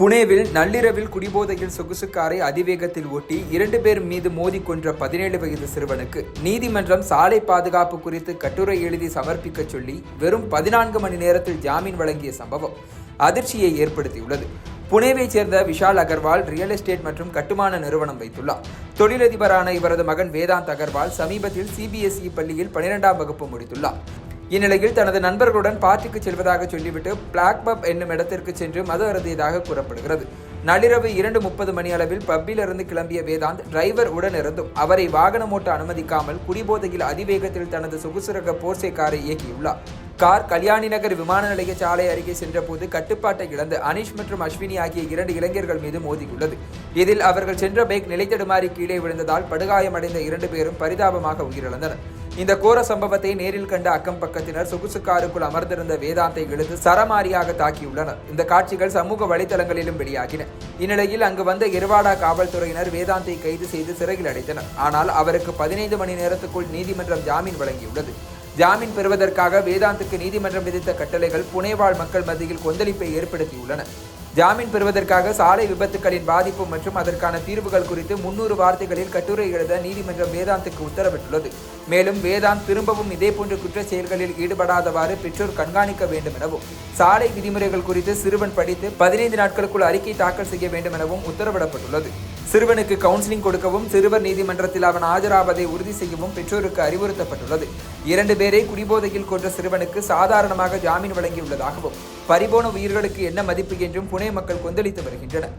புனேவில் நள்ளிரவில் குடிபோதையில் சொகுசு காரை அதிவேகத்தில் ஓட்டி இரண்டு பேர் மீது மோதி கொன்ற பதினேழு வயது சிறுவனுக்கு நீதிமன்றம் சாலை பாதுகாப்பு குறித்து கட்டுரை எழுதி சமர்ப்பிக்கச் சொல்லி வெறும் பதினான்கு மணி நேரத்தில் ஜாமீன் வழங்கிய சம்பவம் அதிர்ச்சியை ஏற்படுத்தியுள்ளது. புனேவைச் சேர்ந்த விஷால் அகர்வால் ரியல் எஸ்டேட் மற்றும் கட்டுமான நிறுவனம் வைத்துள்ளார். தொழிலதிபரான இவரது மகன் வேதாந்த் அகர்வால் சமீபத்தில் சிபிஎஸ்இ பள்ளியில் பனிரெண்டாம் வகுப்பு முடித்துள்ளார். இந்நிலையில் தனது நண்பர்களுடன் பார்ட்டிக்கு செல்வதாக சொல்லிவிட்டு பிளாக் பப் என்னும் இடத்திற்கு சென்று மது அருந்தியதாக கூறப்படுகிறது. நள்ளிரவு இரண்டு முப்பது மணி அளவில் பப்பிலிருந்து கிளம்பிய வேதாந்த் டிரைவர் உடன் இருந்தும் அவரை வாகனம் ஓட்ட அனுமதிக்காமல் குடிபோதையில் அதிவேகத்தில் தனது சொகுசுரக போர்சே காரை இயக்கியுள்ளார். கார் கல்யாணி நகர் விமான நிலைய சாலை அருகே சென்றபோது கட்டுப்பாட்டை இழந்து அனிஷ் மற்றும் அஸ்வினி ஆகிய இரண்டு இளைஞர்கள் மீது மோதியுள்ளது. இதில் அவர்கள் சென்ற பைக் நிலைத்தடுமாறி கீழே விழுந்ததால் படுகாயமடைந்த இரண்டு பேரும் பரிதாபமாக உயிரிழந்தனர். இந்த கோர சம்பவத்தை நேரில் கண்ட அக்கம் பக்கத்தினர் சொகுசு காருக்குள் அமர்ந்திருந்த வேதாந்தை இழுத்து சரமாரியாக தாக்கியுள்ளனர். இந்த காட்சிகள் சமூக வலைதளங்களிலும் வெளியாகின. இந்நிலையில் அங்கு வந்த எருவாடா காவல்துறையினர் வேதாந்தை கைது செய்து சிறையில் அடைத்தனர். ஆனால் அவருக்கு பதினைந்து மணி நேரத்துக்குள் நீதிமன்றம் ஜாமீன் வழங்கியுள்ளது. ஜாமீன் பெறுவதற்காக வேதாந்துக்கு நீதிமன்றம் விதித்த கட்டளைகள் புனேவாழ் மக்கள் மத்தியில் கொந்தளிப்பை ஏற்படுத்தியுள்ளன. ஜாமீன் பெறுவதற்காக சாலை விபத்துகளின் பாதிப்பு மற்றும் அதற்கான தீர்வுகள் குறித்து முன்னூறு வார்த்தைகளில் கட்டுரை எழுத நீதிமன்றம் வேதாந்துக்கு உத்தரவிட்டுள்ளது. மேலும் வேதாந்த் திரும்பவும் இதேபோன்ற குற்றச் செயல்களில் ஈடுபடாதவாறு பெற்றோர் கண்காணிக்க வேண்டும் எனவும் சாலை விதிமுறைகள் குறித்து சிறுவன் படித்து பதினைந்து நாட்களுக்குள் அறிக்கை தாக்கல் செய்ய வேண்டும் எனவும் உத்தரவிடப்பட்டுள்ளது. சிறுவனுக்கு கவுன்சிலிங் கொடுக்கவும் சிறுவர் நீதிமன்றத்தில் அவன் ஆஜராவதை உறுதி செய்யவும் பெற்றோருக்கு அறிவுறுத்தப்பட்டுள்ளது. இரண்டு பேரை குடிபோதையில் கொன்ற சிறுவனுக்கு சாதாரணமாக ஜாமீன் வழங்கியுள்ளதாகவும் பரிபோன உயிர்களுக்கு என்ன மதிப்பு என்றும் புனே மக்கள் கொந்தளித்து வருகின்றனர்.